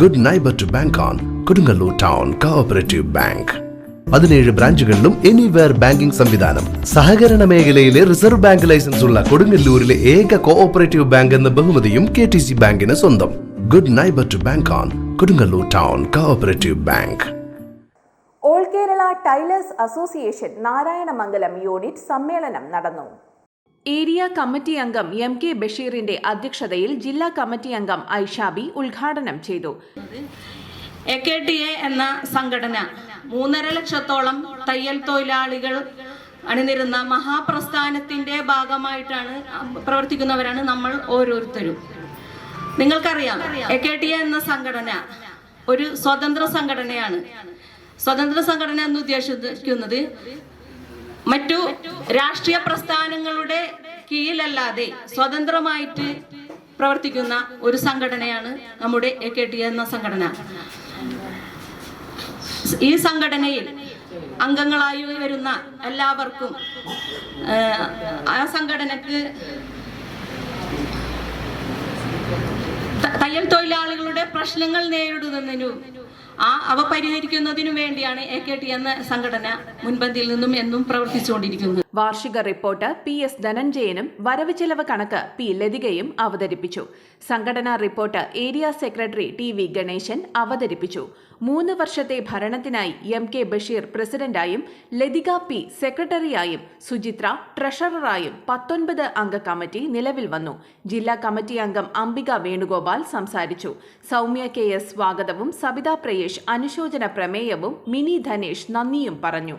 Good neighbour to bank on Kodungallur town cooperative bank പതിനേഴ് ബ്രാഞ്ചുകളിലും anywhere banking സംവിധാനം. സഹകരണ മേഖലയിലെ റിസർവ് ബാങ്ക് ലൈസൻസ് ഉള്ള കൊടുങ്ങല്ലൂരിലെ ഏക കോഓപ്പറേറ്റീവ് ബാങ്ക് എന്ന ബഹുമതിയും കെ ടി സി ബാങ്കിന് സ്വന്തം. Good neighbour to bank on Kodungallur town cooperative bank all Kerala tailors association Narayanamangalam unit സമ്മേളനം നടന്നു. ഏരിയ കമ്മിറ്റി അംഗം എം കെ ബഷീറിന്റെ അധ്യക്ഷതയിൽ ജില്ലാ കമ്മിറ്റി അംഗം ഐഷാബി ഉദ്ഘാടനം ചെയ്തു. എ കെ ടി എ എന്ന സംഘടന മൂന്നര ലക്ഷത്തോളം തയ്യൽ തൊഴിലാളികൾ അണിനിരുന്ന മഹാപ്രസ്ഥാനത്തിന്റെ ഭാഗമായിട്ടാണ് പ്രവർത്തിക്കുന്നവരാണ് നമ്മൾ ഓരോരുത്തരും. നിങ്ങൾക്കറിയാം എ കെ ടി എ എന്ന സംഘടന ഒരു സ്വതന്ത്ര സംഘടനയാണ്. സ്വതന്ത്ര സംഘടന എന്ന് ഉദ്ദേശിക്കുന്നത് മറ്റു രാഷ്ട്രീയ പ്രസ്ഥാനങ്ങളുടെ കീഴിലല്ലാതെ സ്വതന്ത്രമായിട്ട് പ്രവർത്തിക്കുന്ന ഒരു സംഘടനയാണ് നമ്മുടെ എ കെ ടി എന്ന സംഘടന. ഈ സംഘടനയിൽ അംഗങ്ങളായി വരുന്ന എല്ലാവർക്കും ആ സംഘടനക്ക് തയ്യൽ തൊഴിലാളികളുടെ പ്രശ്നങ്ങൾ നേരിടുന്നതിനും ആ അവ പരിഹരിക്കുന്നതിനു വേണ്ടിയാണ് എ കെ ടി എന്ന സംഘടന മുൻപന്തിയിൽ നിന്നും എന്നും പ്രവർത്തിച്ചുകൊണ്ടിരിക്കുന്നത്. വാർഷിക റിപ്പോർട്ട് പി എസ് ധനഞ്ജയനും വരവ് ചെലവ് കണക്ക് പി ലതികയും അവതരിപ്പിച്ചു. സംഘടനാ report area secretary T V Ganeshan അവതരിപ്പിച്ചു. മൂന്ന് വർഷത്തെ ഭരണത്തിനായി എം കെ ബഷീർ പ്രസിഡന്റായും ലതിക പി സെക്രട്ടറിയായും സുചിത്ര ട്രഷററായും പത്തൊൻപത് അംഗ കമ്മിറ്റി നിലവിൽ വന്നു. ജില്ലാ കമ്മിറ്റി അംഗം അംബിക വേണുഗോപാൽ സംസാരിച്ചു. സൗമ്യ കെ എസ് സ്വാഗതവും സബിത പ്രയേഷ് അനുശോചന പ്രമേയവും മിനി ധനേഷ് നന്ദിയും പറഞ്ഞു.